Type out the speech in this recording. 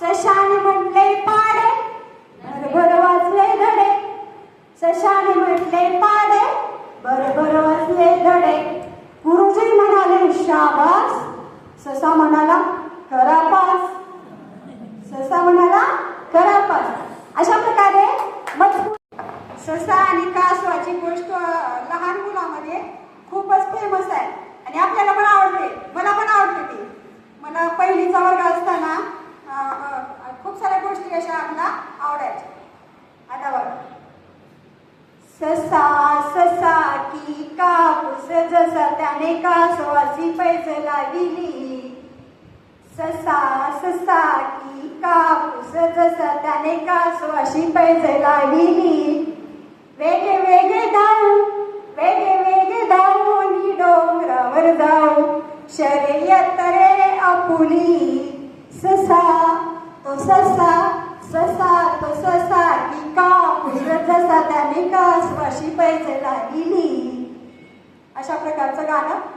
सशाने म्हटले पाडे भर वाचले धडे. सशाने म्हटले पाडे बर वाचले धडे. गुरुजी म्हणाले शाबास. ससा म्हणाला खरा पास ससा म्हणाला खरा पास अशा प्रकारे ससा आणि कासवाची गोष्ट लहान मुलामध्ये खूपच फेमस आहे. आणि आपल्याला पण आवडते. मला पण आवडते ती. मला पहिलीचा वर्ग साऱ्या गोष्टी अशा आपला आवडायच्या आता बघा. ससा ससा की कापूस जसा त्याने कासवाची पैज दिली ससा ससा की कापूस जसा त्याने कासवाशी पैज दिली वेगे वेगे धावू वेगे वेगे धावून डोंगरावर जाऊ. शर्यत रे आपुली. ससा तो ससा की कापूस का त्याने कासवाशी पैज अशा प्रकारचं गाणं.